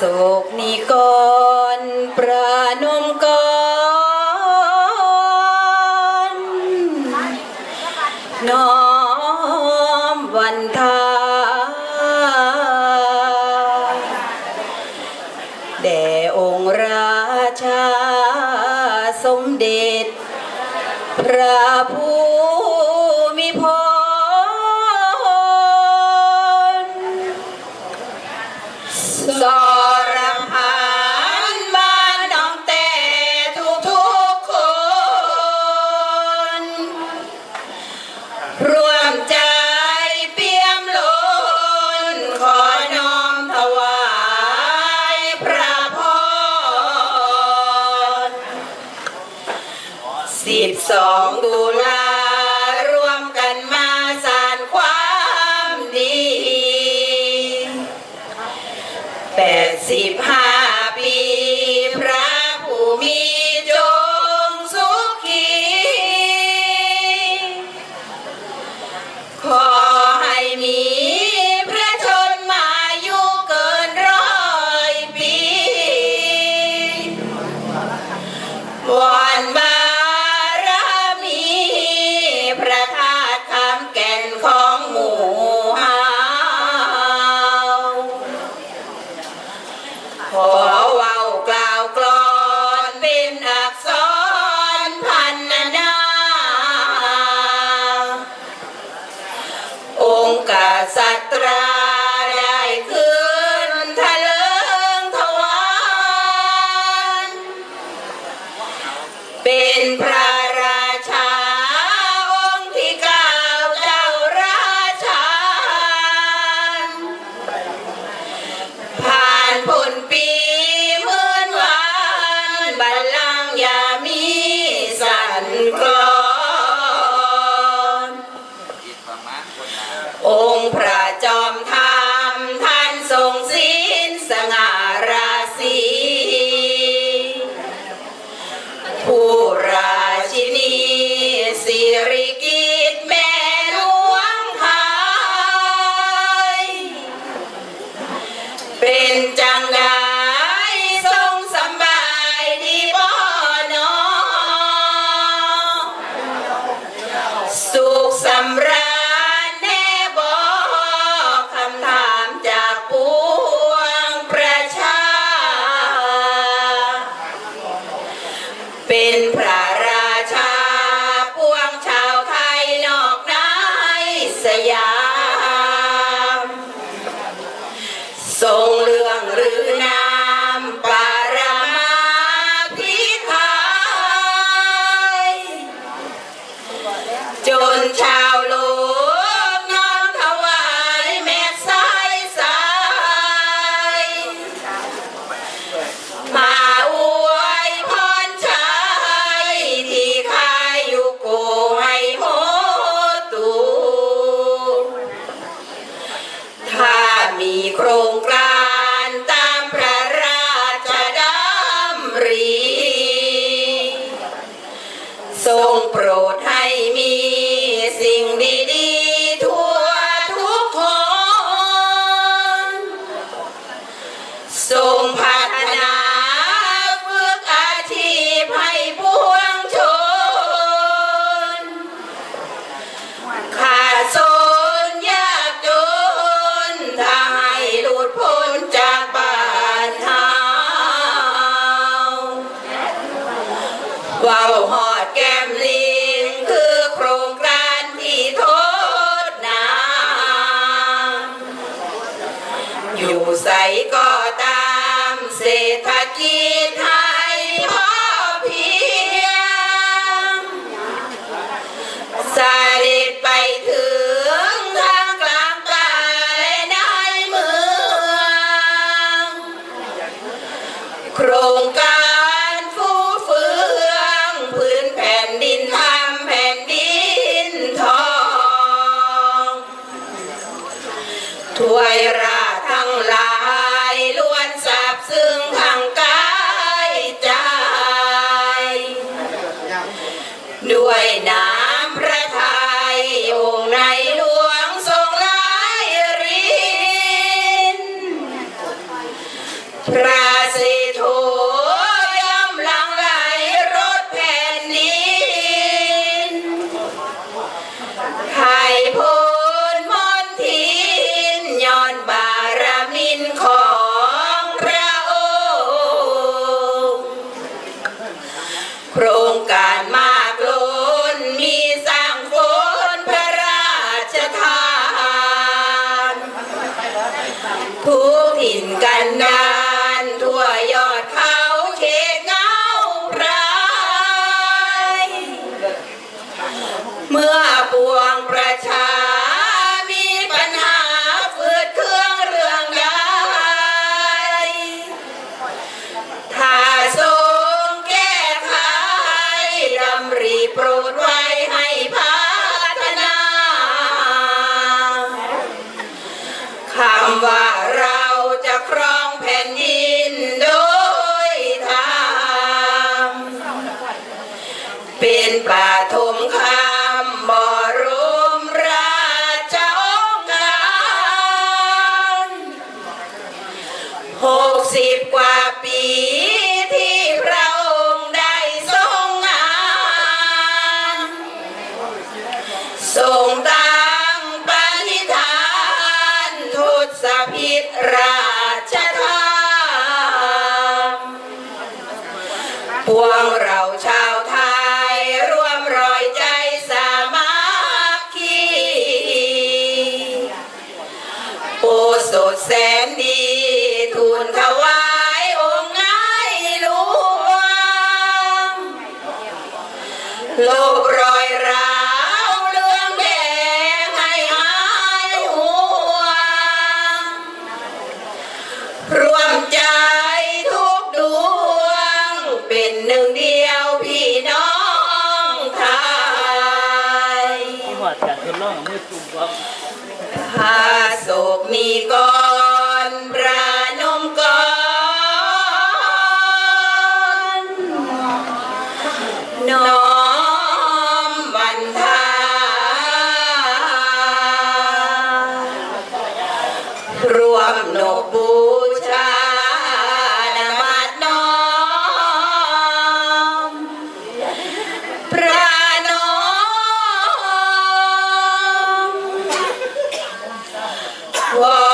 โศกนิกรประนมกรน้อมวันทาแด่องค์ราชาสมเด็จพระผู้ สองดว ศัตราได้คืนทะเลิงทวารเป็นพระ เป็นพระร ทรงโปรดให้มีสิ่งดี wayur Gana. ลถวายองค์ไงหลวงโลกรอยร้าวเรื่องแดงให้หายห่วรวมใจทุกดวง เป็นหนึ่งเดียวพี่น้องไทยหอาศกมีก้อน Whoa.